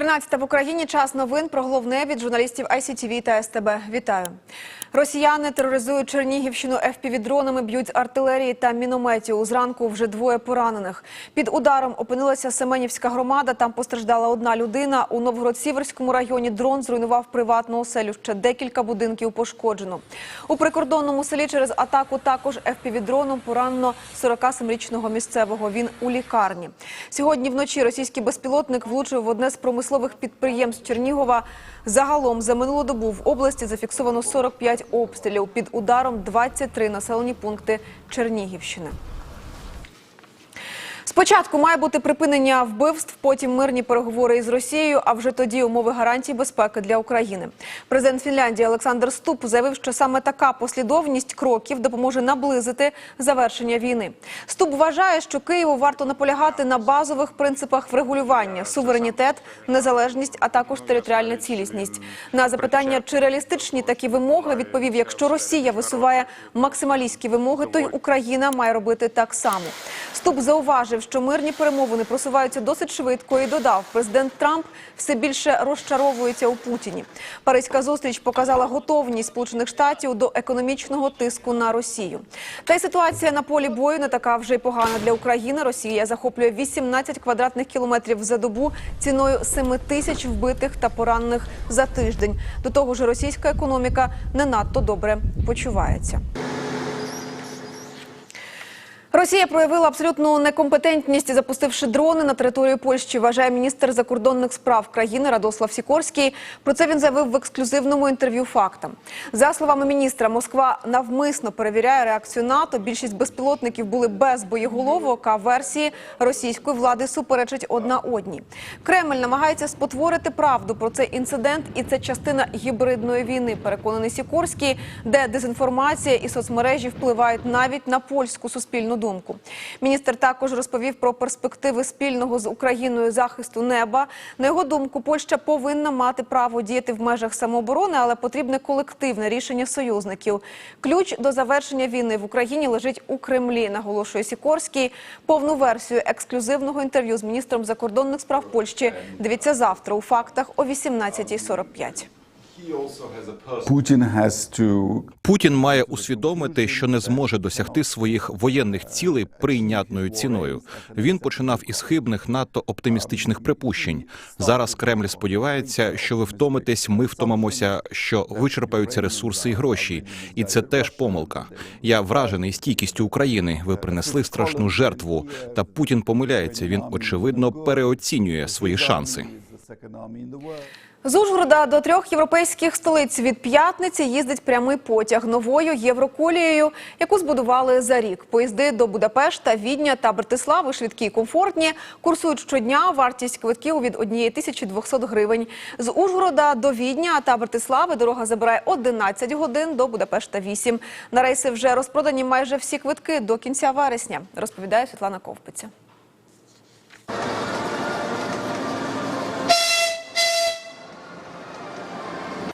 13 в Україні час новин про головне від журналістів ICTV та СТБ. Вітаю. Росіяни тероризують Чернігівщину ФПВ-дронами, б'ють з артилерії та мінометів. Зранку вже двоє поранених. Під ударом опинилася Семенівська громада. Там постраждала одна людина. У Новгород-Сіверському районі дрон зруйнував приватну оселю. Ще декілька будинків пошкоджено. У прикордонному селі через атаку також ФПВ-дроном поранено 47-річного місцевого. Він у лікарні. Сьогодні вночі російський безпілотник влучив в одне з промислових підприємств Чернігова. Загалом за минулу добу в області зафіксовано 45 обстрілів. Під ударом 23 населені пункти Чернігівщини. Спочатку має бути припинення вбивств, потім мирні переговори із Росією, а вже тоді умови гарантій безпеки для України. Президент Фінляндії Олександр Ступ заявив, що саме така послідовність кроків допоможе наблизити завершення війни. Ступ вважає, що Києву варто наполягати на базових принципах врегулювання: суверенітет, незалежність, а також територіальна цілісність. На запитання, чи реалістичні такі вимоги, відповів: якщо Росія висуває максималістські вимоги, то й Україна має робити так само. Ступ зауважив, що мирні перемовини просуваються досить швидко і додав, президент Трамп все більше розчаровується у Путіні. Паризька зустріч показала готовність Сполучених Штатів до економічного тиску на Росію. Та й ситуація на полі бою не така вже й погана для України. Росія захоплює 18 квадратних кілометрів за добу ціною 7 тисяч вбитих та поранених за тиждень. До того ж, російська економіка не надто добре почувається. Росія проявила абсолютну некомпетентність, запустивши дрони на територію Польщі. Вважає міністр закордонних справ країни Радослав Сікорський. Про це він заявив в ексклюзивному інтерв'ю. Фактам за словами міністра, Москва навмисно перевіряє реакцію НАТО. Більшість безпілотників були без боєголовок. А версії російської влади суперечать одна одній. Кремль намагається спотворити правду про цей інцидент, і це частина гібридної війни. Переконаний Сікорський, де дезінформація і соцмережі впливають навіть на польську суспільну думку. Міністр також розповів про перспективи спільного з Україною захисту неба. На його думку, Польща повинна мати право діяти в межах самооборони, але потрібне колективне рішення союзників. Ключ до завершення війни в Україні лежить у Кремлі, наголошує Сікорський. Повну версію ексклюзивного інтерв'ю з міністром закордонних справ Польщі дивіться завтра у фактах о 18.45. Putin Путін має усвідомити, що не зможе досягти своїх воєнних цілей прийнятною ціною. Він починав із хибних, надто оптимістичних припущень. Зараз Кремль сподівається, що ви втомитесь, ми втомимося, що вичерпаються ресурси і гроші, і це теж помилка. Я вражений стійкістю України. Ви принесли страшну жертву. Та Путін помиляється. Він очевидно переоцінює свої шанси. З Ужгорода до трьох європейських столиць від п'ятниці їздить прямий потяг новою євроколією, яку збудували за рік. Поїзди до Будапешта, Відня та Братислави швидкі і комфортні. Курсують щодня. Вартість квитків від 1200 гривень. З Ужгорода до Відня та Братислави дорога забирає 11 годин, до Будапешта 8. На рейси вже розпродані майже всі квитки до кінця вересня, розповідає Світлана Ковпиця.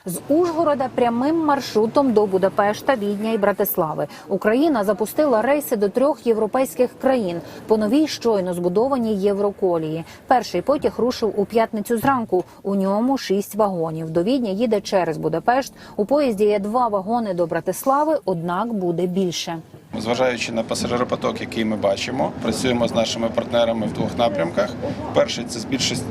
З Ужгорода прямим маршрутом до Будапешта, Відня і Братислави Україна запустила рейси до трьох європейських країн по новій щойно збудованій євроколії. Перший потяг рушив у п'ятницю зранку. У ньому шість вагонів. До Відня їде через Будапешт. У поїзді є два вагони до Братислави, однак буде більше. Зважаючи на пасажиропоток, який ми бачимо, працюємо з нашими партнерами в двох напрямках. Перший це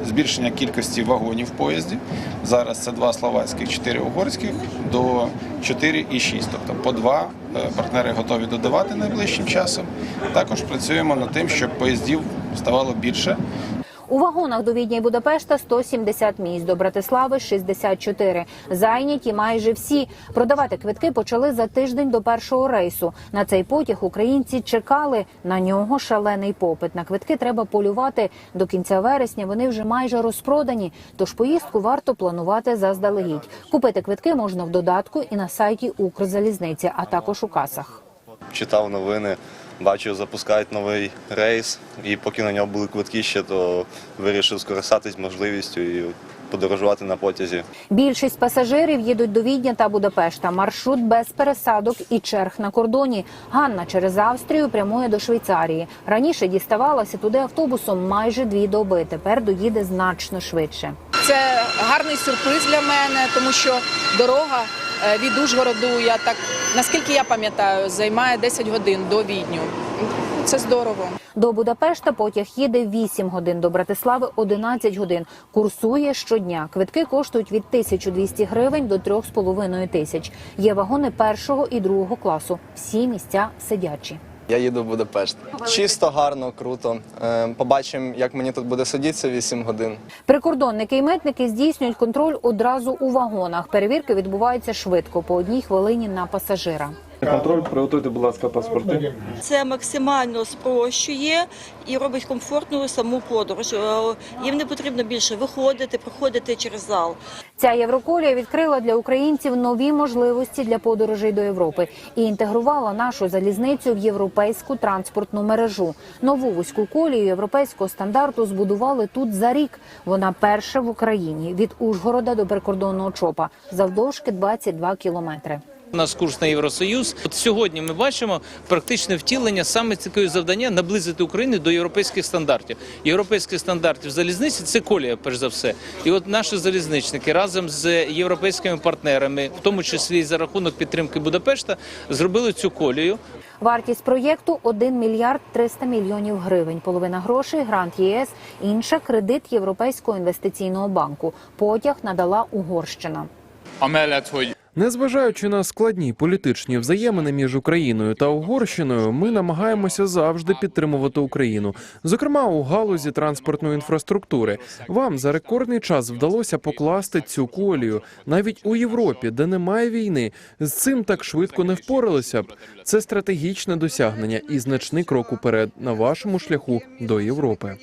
збільшення кількості вагонів в поїзді. Зараз це два словацьких, чотири угорських до 4 і 6. Тобто по два е, партнери готові додавати найближчим часом. Також працюємо над тим, щоб поїздів ставало більше. У вагонах до Відня і Будапешта 170 місць, до Братислави 64. Зайняті майже всі. Продавати квитки почали за тиждень до першого рейсу. На цей потяг українці чекали. На нього шалений попит. На квитки треба полювати до кінця вересня. Вони вже майже розпродані. Тож поїздку варто планувати заздалегідь. Купити квитки можна в додатку і на сайті Укрзалізниці, а також у касах. читав новини, бачив, запускають новий рейс, і поки на нього були квитки ще, то вирішив скористатись можливістю і подорожувати на потязі. Більшість пасажирів їдуть до Відня та Будапешта. Маршрут без пересадок і черг на кордоні. Ганна через Австрію прямує до Швейцарії. Раніше діставалася туди автобусом майже дві доби. Тепер доїде значно швидше. Це гарний сюрприз для мене, тому що дорога від Ужгороду, я так наскільки я пам'ятаю, займає 10 годин до Відню. Це здорово. До Будапешта потяг їде 8 годин, до Братислави 11 годин. Курсує щодня. Квитки коштують від 1200 гривень до 3,5 тисяч. Є вагони першого і другого класу. Всі місця сидячі. Я їду в Будапешт. Чисто, гарно, круто. Е, Побачимо, як мені тут буде сидітися 8 годин. Прикордонники і митники здійснюють контроль одразу у вагонах. Перевірки відбуваються швидко по одній хвилині на пасажира. Контроль, приготуйте, будь ласка, паспорти. Це максимально спрощує і робить комфортною саму подорож. Е, Їм не потрібно більше виходити, проходити через зал. Ця Євроколія відкрила для українців нові можливості для подорожей до Європи і інтегрувала нашу залізницю в європейську транспортну мережу. Нову вузьку колію європейського стандарту збудували тут за рік. Вона перша в Україні від Ужгорода до прикордонного ЧОПа завдовжки 22 кілометри. У нас курс на Євросоюз. От сьогодні ми бачимо практичне втілення саме такої завдання наблизити Україну до європейських стандартів. Європейських стандартів залізниці це колія, перш за все. І от наші залізничники разом з європейськими партнерами, в тому числі і за рахунок підтримки Будапешта, зробили цю колію. Вартість проєкту 1 мільярд 300 мільйонів гривень. Половина грошей грант ЄС, інша кредит Європейського інвестиційного банку. Потяг надала Угорщина. Незважаючи на складні політичні взаємини між Україною та Угорщиною, ми намагаємося завжди підтримувати Україну, зокрема у галузі транспортної інфраструктури. Вам за рекордний час вдалося покласти цю колію навіть у Європі, де немає війни. З цим так швидко не впоралися б. Це стратегічне досягнення і значний крок уперед на вашому шляху до Європи.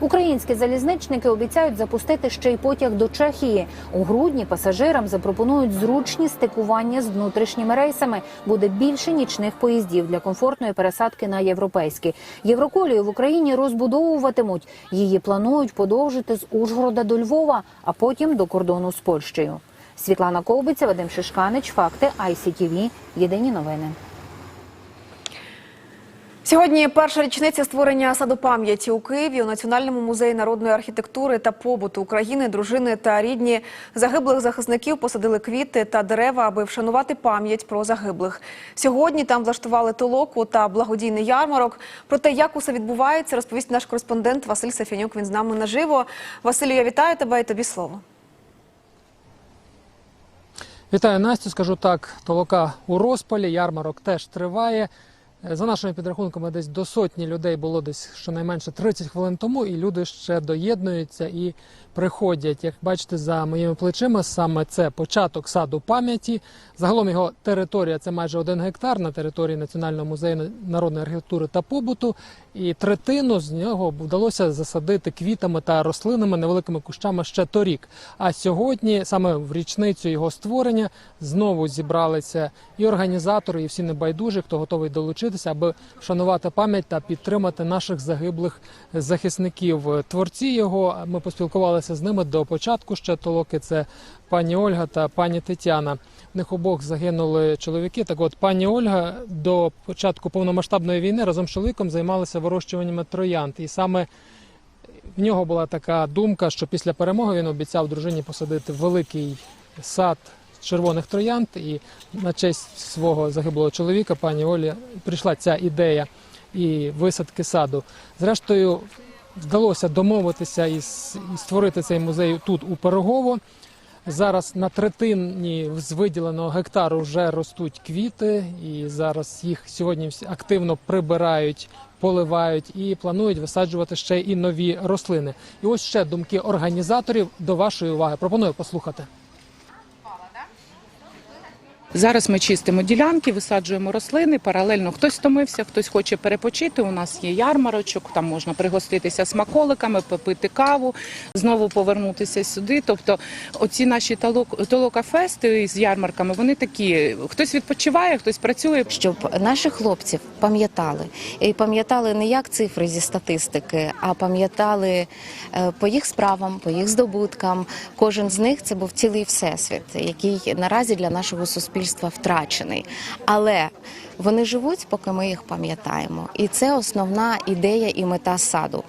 Українські залізничники обіцяють запустити ще й потяг до Чехії. У грудні пасажирам запропонують зручні стикування з внутрішніми рейсами. Буде більше нічних поїздів для комфортної пересадки на європейські. Євроколію в Україні розбудовуватимуть. Її планують подовжити з Ужгорода до Львова, а потім до кордону з Польщею. Світлана Ковбиця, Вадим Шишканич, факти ICTV. Єдині новини. Сьогодні перша річниця створення саду пам'яті у Києві у Національному музеї народної архітектури та побуту України дружини та рідні загиблих захисників посадили квіти та дерева, аби вшанувати пам'ять про загиблих. Сьогодні там влаштували толоку та благодійний ярмарок. Про те, як усе відбувається, розповість наш кореспондент Василь Сафянюк. Він з нами наживо. Василю, я вітаю тебе і тобі слово. Вітаю Настю. Скажу так, толока у розпалі, ярмарок теж триває. За нашими підрахунками, десь до сотні людей було десь щонайменше 30 хвилин тому, і люди ще доєднуються і приходять. Як бачите, за моїми плечима саме це початок саду пам'яті. Загалом його територія це майже один гектар на території Національного музею народної архітектури та побуту. І третину з нього вдалося засадити квітами та рослинами, невеликими кущами ще торік. А сьогодні, саме в річницю його створення, знову зібралися і організатори, і всі небайдужі, хто готовий долучитися, аби вшанувати пам'ять та підтримати наших загиблих захисників. Творці його ми поспілкувалися з ними до початку ще толоки. Це пані Ольга та пані Тетяна. В них обох загинули чоловіки. Так от пані Ольга до початку повномасштабної війни разом з чоловіком займалися вирощуваннями троянд. І саме в нього була така думка, що після перемоги він обіцяв дружині посадити великий сад червоних троянд. І на честь свого загиблого чоловіка, пані Олі, прийшла ця ідея і висадки саду. Зрештою, вдалося домовитися і створити цей музей тут у Пирогово. Зараз на третині з виділеного гектару вже ростуть квіти, і зараз їх сьогодні активно прибирають, поливають і планують висаджувати ще і нові рослини. І ось ще думки організаторів до вашої уваги. Пропоную послухати. Зараз ми чистимо ділянки, висаджуємо рослини. Паралельно хтось стомився, хтось хоче перепочити. У нас є ярмарочок, там можна пригоститися смаколиками, попити каву, знову повернутися сюди. Тобто, оці наші толок- толокафести з ярмарками, вони такі: хтось відпочиває, хтось працює. щоб наших хлопців пам'ятали і пам'ятали не як цифри зі статистики, а пам'ятали е, по їх справам, по їх здобуткам. Кожен з них це був цілий всесвіт, який наразі для нашого суспільства втрачений. Але вони живуть, поки ми їх пам'ятаємо, і це основна ідея і мета саду.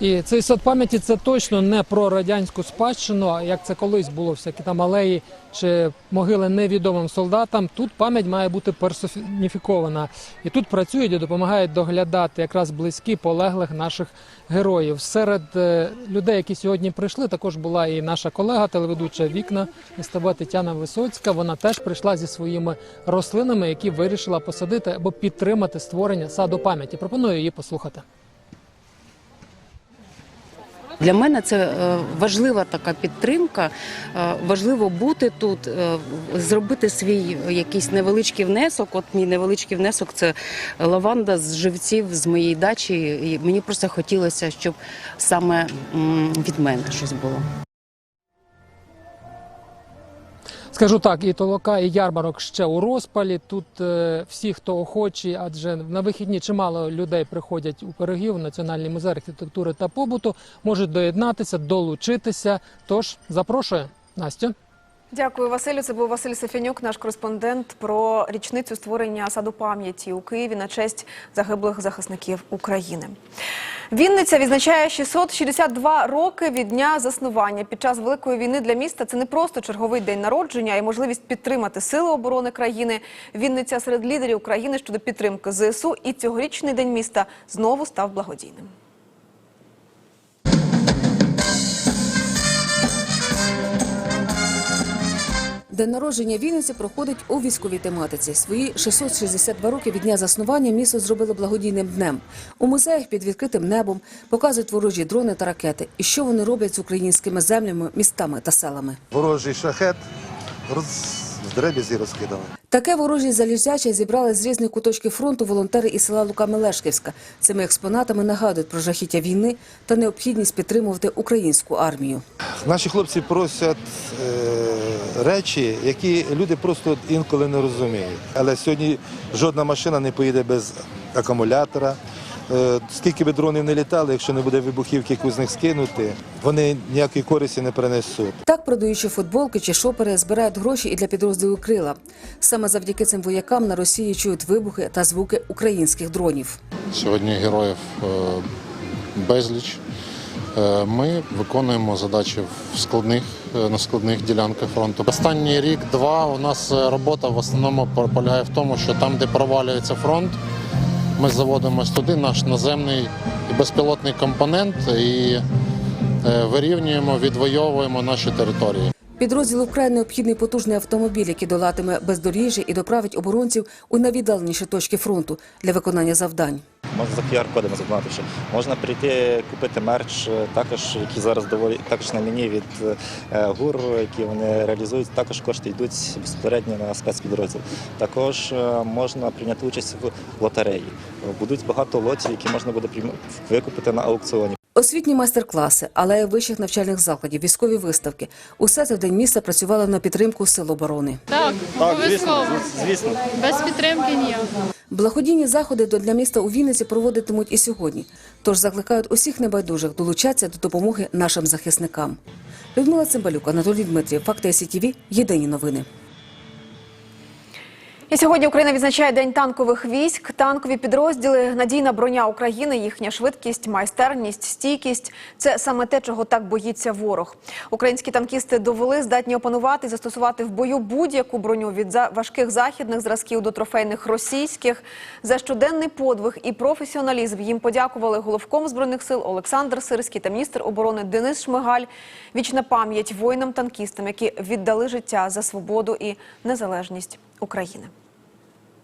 І цей сад пам'яті це точно не про радянську спадщину, як це колись було, всякі там алеї чи могили невідомим солдатам. Тут пам'ять має бути персоніфікована. І тут працюють і допомагають доглядати якраз близькі полеглих наших героїв. Серед е, людей, які сьогодні прийшли, також була і наша колега, телеведуча вікна СТБ Тетяна Висоцька. Вона теж прийшла зі своїми рослинами, які вирішила посадити або підтримати створення саду пам'яті. Пропоную її послухати. Для мене це е, важлива така підтримка. е, Важливо бути тут, е, зробити свій якийсь невеличкий внесок. От мій невеличкий внесок це лаванда з живців з моєї дачі. І мені просто хотілося, щоб саме від мене щось було. Скажу так, і толока, і ярмарок ще у розпалі. Тут е, всі, хто охочі, адже на вихідні чимало людей приходять у Пирогів, Національний музей архітектури та побуту, можуть доєднатися, долучитися. Тож запрошую Настю. Дякую, Василю. Це був Василь Сафянюк, наш кореспондент про річницю створення саду пам'яті у Києві на честь загиблих захисників України. Вінниця відзначає 662 роки від дня заснування. Під час великої війни для міста це не просто черговий день народження, а й можливість підтримати сили оборони країни. Вінниця серед лідерів України щодо підтримки ЗСУ. І цьогорічний день міста знову став благодійним. День народження Вінниці проходить у військовій тематиці. Свої 662 роки від дня заснування місто зробило благодійним днем. У музеях під відкритим небом показують ворожі дрони та ракети. І що вони роблять з українськими землями, містами та селами. Ворожий шахет. В дребезі розкидали. Таке ворожі залізяче зібрали з різних куточків фронту волонтери із села Лука Мелешківська. Цими експонатами нагадують про жахіття війни та необхідність підтримувати українську армію. Наші хлопці просять е, речі, які люди просто інколи не розуміють. Але сьогодні жодна машина не поїде без акумулятора. Е, скільки би дронів не літали, якщо не буде вибухівки, яку з них скинути, вони ніякої користі не принесуть. Так, продаючи футболки чи шопери, збирають гроші і для підрозділу крила. Саме завдяки цим воякам на Росії чують вибухи та звуки українських дронів. Сьогодні героїв е, безліч. Е, Ми виконуємо задачі в складних на складних ділянках фронту. Останній рік-два у нас робота в основному полягає в тому, що там, де провалюється фронт, ми заводимо туди, наш наземний і безпілотний компонент, і е, вирівнюємо, відвоюємо наші території. Підрозділу вкрай необхідний потужний автомобіль, який долатиме бездоріжжя і доправить оборонців у найвіддаленіші точки фронту для виконання завдань. Можна за QR-кодами ще. можна прийти купити мерч, е, також який зараз доволі також на мені від е, ГУР, які вони реалізують. Також кошти йдуть безпосередньо на спецпідрозділ. Також е, можна прийняти участь в лотереї. Будуть багато лотів, які можна буде викупити на аукціоні. Освітні майстер-класи, алеї вищих навчальних закладів, військові виставки – усе це в день міста працювало на підтримку сил оборони. Так, обов'язково. звісно. Без підтримки ніяк. Благодійні заходи до- для міста у Вінниці проводитимуть і сьогодні. Тож закликають усіх небайдужих долучатися до допомоги нашим захисникам. Людмила Цимбалюк, Анатолій Дмитрів, Факти СІТВ, Єдині новини. І сьогодні Україна відзначає День танкових військ. Танкові підрозділи, надійна броня України, їхня швидкість, майстерність, стійкість це саме те, чого так боїться ворог. Українські танкісти довели здатні опанувати і застосувати в бою будь-яку броню від важких західних зразків до трофейних російських. За щоденний подвиг і професіоналізм їм подякували головком збройних сил Олександр Сирський та міністр оборони Денис Шмигаль. Вічна пам'ять воїнам-танкістам, які віддали життя за свободу і незалежність України.